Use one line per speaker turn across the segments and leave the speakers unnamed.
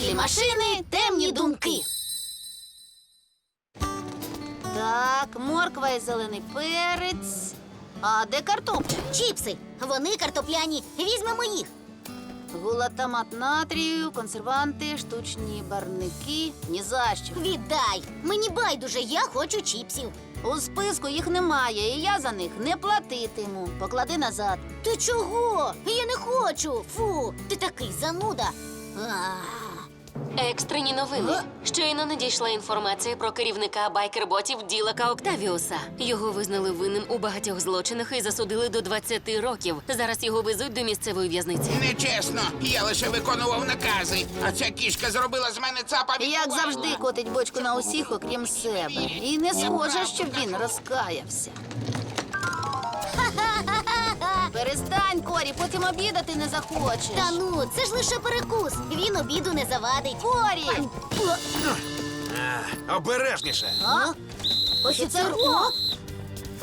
Світлі машини, темні думки. Так, морква і зелений перець. А де картопля?
Чіпси. Вони картопляні. Візьмемо їх.
Гулатамат натрію, консерванти, штучні барники. Ні за що.
Віддай. Мені байдуже, я хочу чіпсів.
У списку їх немає, і я за них не платитиму. Поклади назад.
Ти чого? Я не хочу. Фу, ти такий зануда. А,
Екстрені новини. Щойно надійшла інформація про керівника байкерботів Ділака Октавіуса. Його визнали винним у багатьох злочинах і засудили до 20 років. Зараз його везуть до місцевої в'язниці.
Нечесно, я лише виконував накази, а ця кішка зробила з мене цапа
Як завжди котить бочку на усіх, окрім себе. І не схоже, щоб він розкаявся. Перестань, Корі, потім обідати не захочеш.
Та ну, це ж лише перекус. Він обіду не завадить.
Корі!
Обережніше.
А? Офіцер О!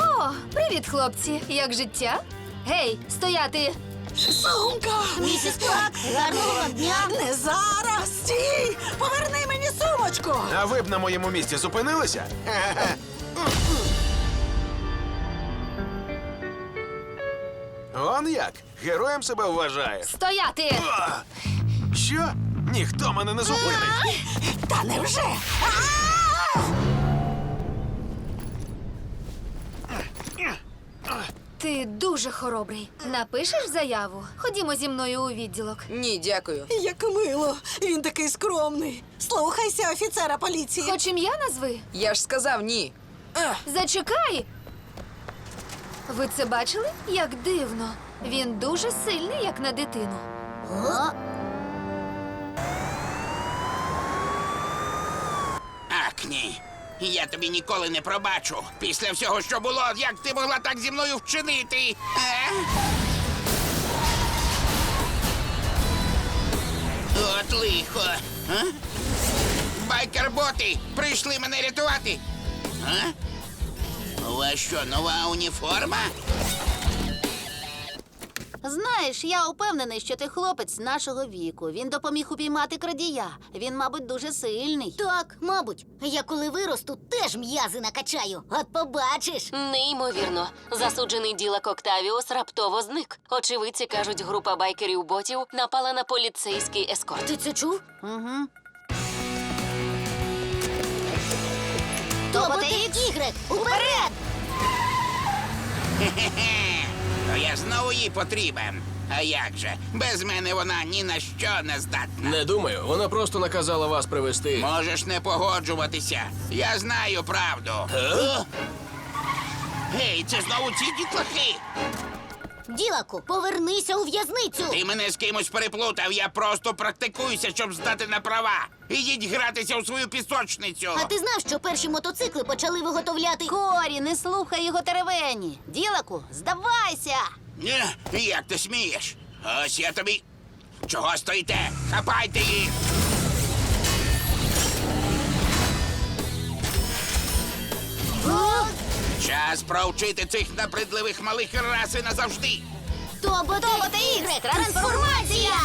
О, привіт, хлопці! Як життя? Гей, стояти!
Сумка!
Місіс Клак, гарного вам дня!
Не зараз! Стій! Поверни мені сумочку!
А ви б на моєму місці зупинилися? Он як? Героєм себе вважає.
Стояти!
А! Що? Ніхто мене не зупинить.
Та невже?
Ти дуже хоробрий. Напишеш заяву? Ходімо зі мною у відділок.
Ні, дякую.
Як мило! Він такий скромний. Слухайся офіцера поліції.
Хоч ім'я назви.
Я ж сказав ні.
Зачекай! Ви це бачили? Як дивно. Він дуже сильний, як на дитину.
О,
Ах. Я тобі ніколи не пробачу. Після всього, що було, як ти могла так зі мною вчинити? Е? От лихо. А? Байкерботи прийшли мене рятувати. А? У вас що, нова уніформа?
Знаєш, я упевнений, що ти хлопець нашого віку. Він допоміг упіймати крадія. Він, мабуть, дуже сильний.
Так, мабуть. Я коли виросту, теж м'язи накачаю. От побачиш.
Неймовірно, засуджений Ділак Октавіус раптово зник. Очевидці кажуть, група байкерів-ботів напала на поліцейський ескорт.
Ти це чув?
Угу.
Тоботи і тігрик! Уперед!
Хе-хе. То я знову їй потрібен. А як же? Без мене вона ні на що не здатна.
Не думаю, вона просто наказала вас привезти.
Можеш не погоджуватися. Я знаю правду. Гей, це знову ці дітлахи.
Ділаку, повернися у в'язницю!
Ти мене з кимось переплутав. Я просто практикуюся, щоб здати на права. Ідіть гратися у свою пісочницю.
А ти знав, що перші мотоцикли почали виготовляти?
Корі, не слухай його теревені. Ділаку, здавайся!
Е, Як ти смієш? Ось я тобі. Чого стоїте? Хапайте їх! Час провчити цих набридливих малих раси назавжди.
Тоботи,
Тоботи ігри, трансформація!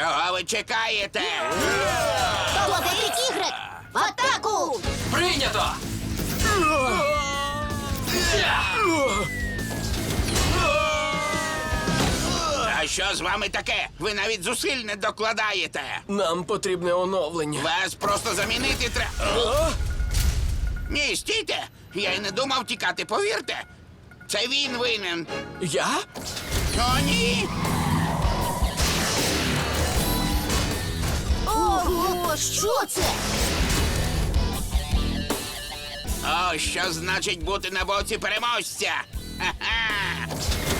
Чого ви чекаєте?
Тоботи тігрик! В атаку!
Прийнято!
А що з вами таке? Ви навіть зусиль не докладаєте.
Нам потрібне оновлення.
Вас просто замінити треба. Ні, стійте! Я й не думав тікати, повірте. Це він винен.
Я?
О, ні!
Ого, що це?
О, що значить бути на боці переможця? Ха-ха!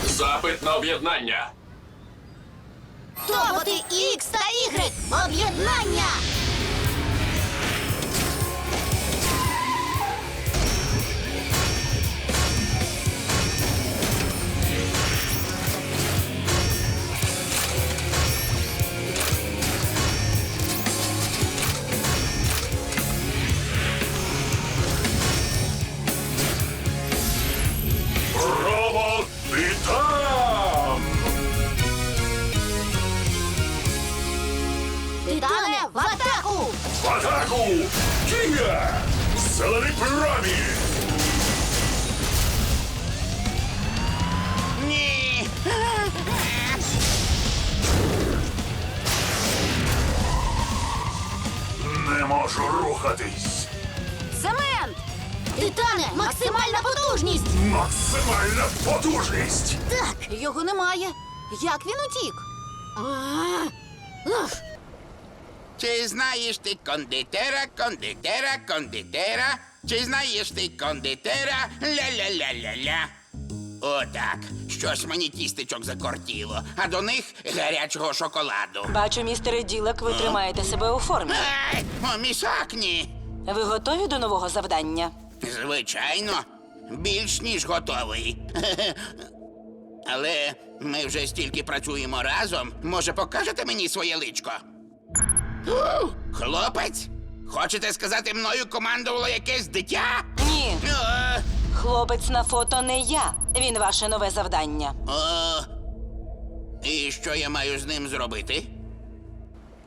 Запит на об'єднання.
Тоботи Ікс та Ігрек! Об'єднання!
Зелений промінь!
Ні.
Не можу рухатись.
Цемент!
Титане, максимальна потужність!
Максимальна потужність!
Так,
Його немає. Як він утік?
Чи знаєш ти кондитера, кондитера, кондитера? Чи знаєш ти кондитера? Ля-ля-ля-ля-ля. Отак. Щось мені тістечок закортіло, а до них гарячого шоколаду.
Бачу, містере Ділак, ви тримаєте себе у формі.
Ай, о, місакні.
Ви готові до нового завдання?
Звичайно, більш ніж готовий. Але ми вже стільки працюємо разом. Може, покажете мені своє личко? Хлопець? Хочете сказати, мною командувало якесь дитя?
Ні,
О,
хлопець на фото не я. Він ваше нове завдання.
о. І що я маю з ним зробити?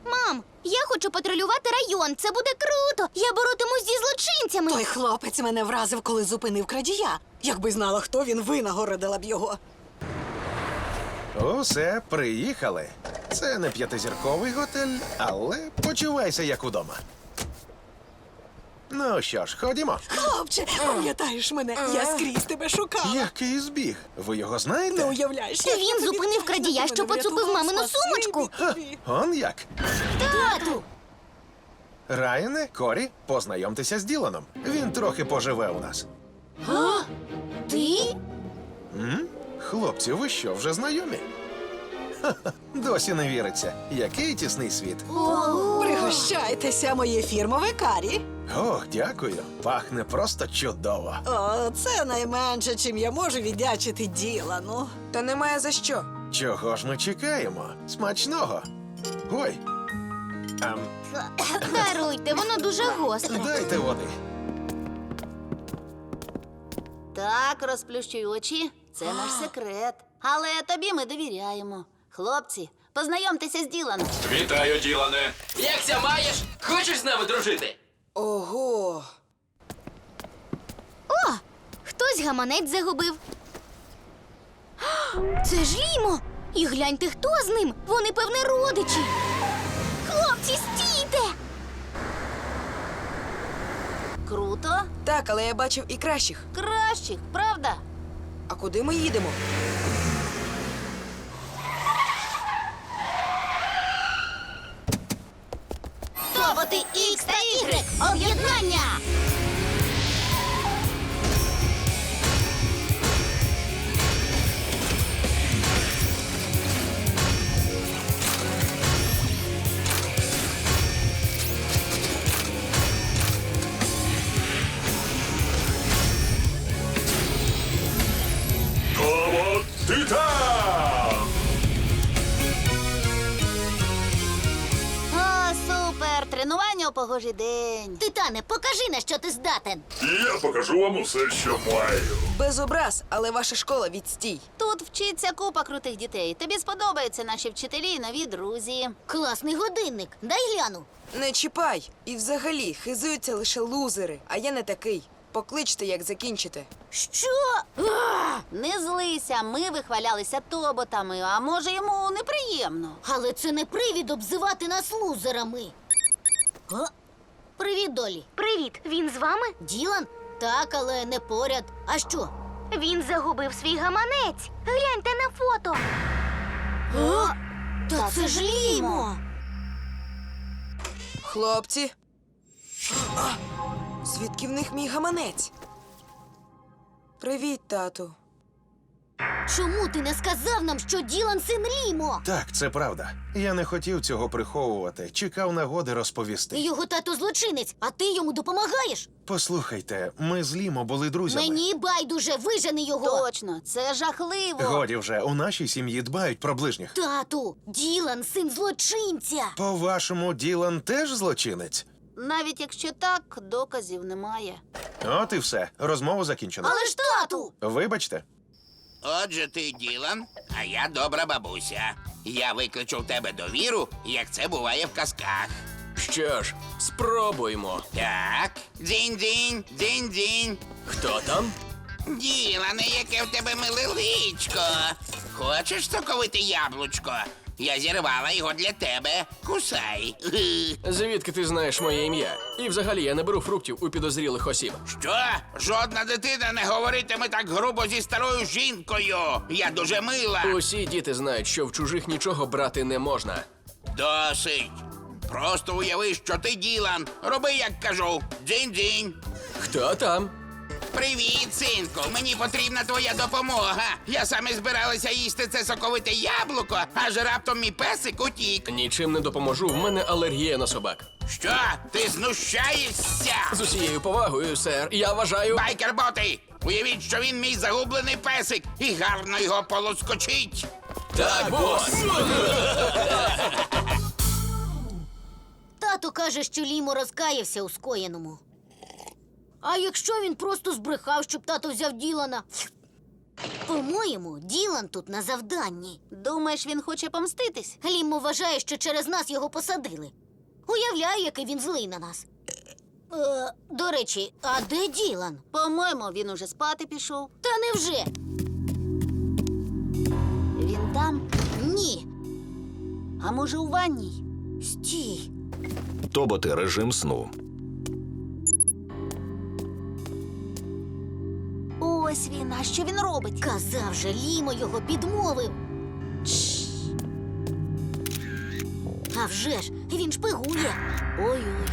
мам, я хочу патрулювати район. Це буде круто. Я боротимусь зі злочинцями.
Той хлопець мене вразив, коли зупинив крадія. Якби знала, хто він, винагородила б його.
Усе, приїхали. Це не п'ятизірковий готель, але почувайся як удома. Ну що ж, ходімо.
Хлопче, пам'ятаєш мене? Я скрізь тебе шукала.
Який збіг? Ви його
Не
знаєте?
уявляєш, як
Він
тобі
зупинив
вдячна,
крадія, що
мене
поцупив
врятував.
мамину
Спасибі
сумочку.
тобі.
Он як?
Тату!
Райане, Корі, познайомтеся з Діланом. Він трохи поживе у нас.
Ти?
Хлопці, ви що, вже знайомі? Досі не віриться. Який тісний світ.
Пригощайтеся, моє фірмове карі.
Ох, дякую. Пахне просто чудово.
О, це найменше, чим я можу віддячити Ділану.
Та немає за що.
Чого ж ми чекаємо? Смачного. Ой. Ем,
Даруйте, воно дуже гостре.
дайте води.
Так, розплющуй очі. Це наш секрет. Але тобі ми довіряємо. Хлопці, познайомтеся з Діланом.
Вітаю, Ділане.
Якся маєш? Хочеш з нами дружити?
Ого. О!
Хтось гаманець загубив. Це ж Лімо! І гляньте, хто з ним? Вони, певне, родичі. Хлопці, стійте!
Круто,
Так, але я бачив і кращих.
кращих, правда?
А куди ми їдемо?
Тоботи Ікс та Ігрек! Об'єднання!
Тренування у погожий день.
Титане, покажи, на що ти здатен.
Я покажу вам усе, що маю.
Без образ, але ваша школа відстій.
Тут вчиться купа крутих дітей. Тобі сподобаються наші вчителі і нові друзі.
Класний годинник. Дай гляну.
Не чіпай. І взагалі хизуються лише лузери, а я не такий. Покличте, як закінчите.
Що?
Не злися, ми вихвалялися тоботами, а може йому неприємно.
Але це не привід обзивати нас лузерами. О, привіт, Долі. Привіт. Він з вами? Ділан? Так, але не поряд. А що? Він загубив свій гаманець. Гляньте на фото. О, та це ж Лімо.
Хлопці. А, звідки в них мій гаманець? Привіт, тату.
Чому ти не сказав нам, що Ділан син Лімо?
Так, це правда. Я не хотів цього приховувати. Чекав нагоди розповісти.
Його тато злочинець, а ти йому допомагаєш?
Послухайте, ми з Лімо були друзями.
Мені байдуже, вижени його.
Точно, це жахливо.
Годі вже, у нашій сім'ї дбають про ближніх.
Тату, Ділан син злочинця.
По-вашому, Ділан теж злочинець?
Навіть якщо так, доказів немає.
От і все. Розмова закінчена.
Але ж тату!
Вибачте.
Отже, ти Ділан, а я добра бабуся. Я викличу в тебе довіру, як це буває в казках.
Що ж, спробуймо.
Так, дзінь-дзінь, дзінь-дзінь.
Хто там?
Ділане, яке в тебе миле личко. Хочеш соковити яблучко? Я зірвала його для тебе. Кусай.
Звідки ти знаєш моє ім'я? І взагалі я не беру фруктів у підозрілих осіб.
Що? Жодна дитина не говоритиме так грубо зі старою жінкою. Я дуже мила.
Усі діти знають, що в чужих нічого брати не можна.
Досить. Просто уяви, що ти Ділан. Роби, як кажу. Дзінь-дзінь.
Хто там?
Привіт, синку. Мені потрібна твоя допомога. Я саме збиралася їсти це соковите яблуко, аж раптом мій песик утік.
Нічим не допоможу, в мене алергія на собак.
Що? Ти знущаєшся?
З усією повагою, сер, я вважаю.
Байкерботи! Уявіть, що він мій загублений песик і гарно його полоскочить.
Так, бос!
Тато каже, що Лімо розкаявся у скоєному. А якщо він просто збрехав, щоб тато взяв Ділана? По-моєму, Ділан тут на завданні.
Думаєш, він хоче помститись?
Лімо вважає, що через нас його посадили. Уявляю, який він злий на нас. Е, до речі, а де Ділан?
По-моєму, він уже спати пішов.
Та невже?
Він там,
Ні.
а може, у ванній?
Стій.
Тоботи режим сну.
Ось він, а що він робить?
Казав же, Лімо його підмовив. Чш. А вже ж, він шпигує.
Ой-ой.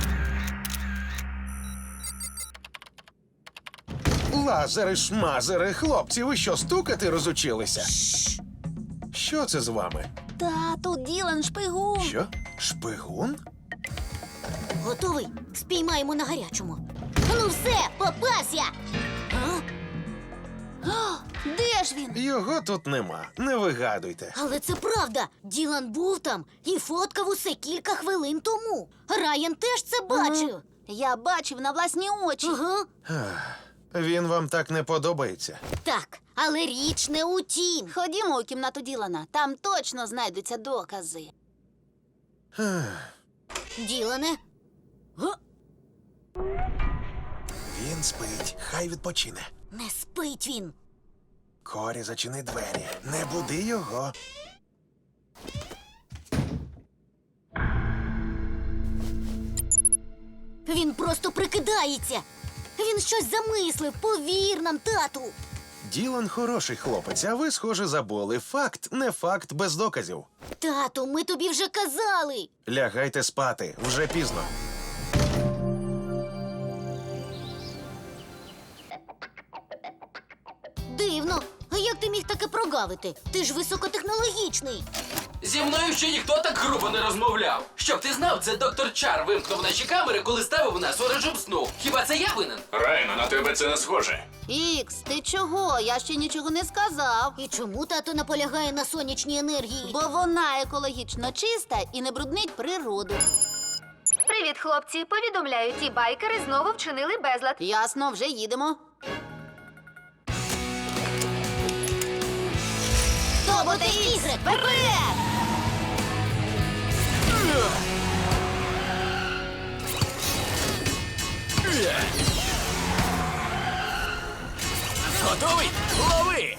Лазери, шмазери, хлопці, ви що, стукати розучилися? Що це з вами?
Тату, Ділан шпигун.
Що? Шпигун?
Готовий? Спіймаємо на гарячому. Ну все, попався!
Де ж він?
Його тут нема. Не вигадуйте.
Але це правда. Ділан був там і фоткав усе кілька хвилин тому. Райан теж це бачив.
Я бачив на власні очі.
Ага.
Він вам так не подобається.
Так, але річ не у тім.
Ходімо у кімнату Ділана, там точно знайдуться докази.
Ділане,
Він спить, хай відпочине.
не спить він.
Корі, зачини двері. Не буди його.
Він просто прикидається. Він щось замислив, повір нам, тату.
Ділан хороший хлопець, а ви, схоже, забули. Факт не факт без доказів.
Тату, ми тобі вже казали.
Лягайте спати, вже пізно.
Дивно. А як ти міг таке прогавити? Ти ж високотехнологічний.
Зі мною ще ніхто так грубо не розмовляв. Щоб ти знав, це доктор Чар вимкнув наші камери, коли ставив нас у режим сну. Хіба це я винен?
Райно, на тебе це не схоже.
Ікс, ти чого? Я ще нічого не сказав.
І чому тато наполягає на сонячній енергії?
Бо вона екологічно чиста і не бруднить природу.
Привіт, хлопці. Повідомляю, ті байкери знову вчинили безлад.
Ясно, вже їдемо.
Тоботи ігри, вперед!
Готовий? Лови!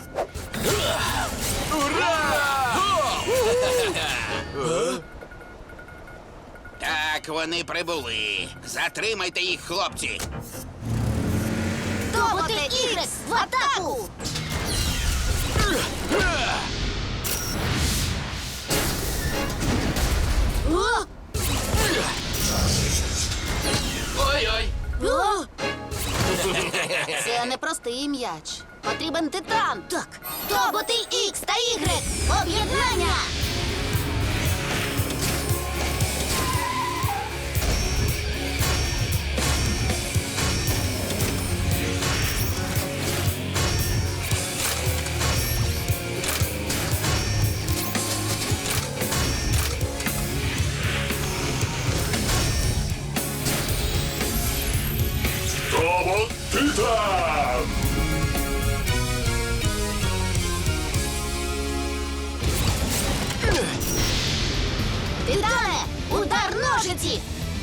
Так, вони прибули. Затримайте їх, хлопці.
Тоботи ігри, в атаку!
М'яч. Потрібен титан.
Так, Тоботи Ікс та Ігрек! Об'єднання!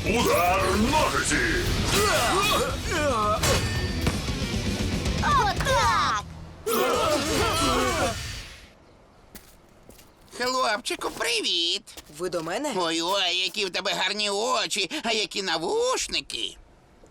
Удар ножиці!
Отак!
Хлопчику, привіт!
Ви до мене?
Ой, ой, які в тебе гарні очі, а які навушники.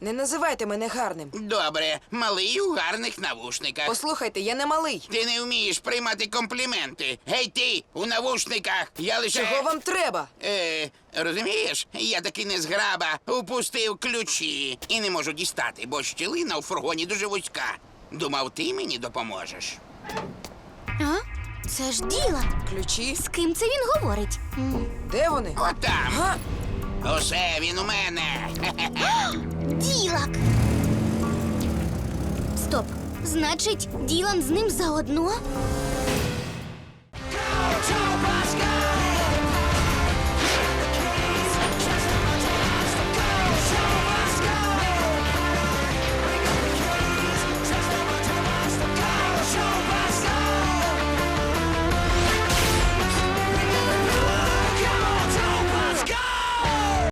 Не називайте мене гарним.
Добре, малий у гарних навушниках.
Послухайте, я не малий.
Ти не вмієш приймати компліменти. Гей ти, у навушниках. Я лише.
Чого вам треба?
Е, розумієш, я таки не зграба, упустив ключі і не можу дістати, бо щілина у фургоні дуже вузька. Думав, ти мені допоможеш.
А? Це ж Ділан.
Ключі?
З ким це він говорить? М,
Де вони?
Отам.
Га?
Усе він у мене.
Ділак. Стоп. Значить, Ділан з ним заодно?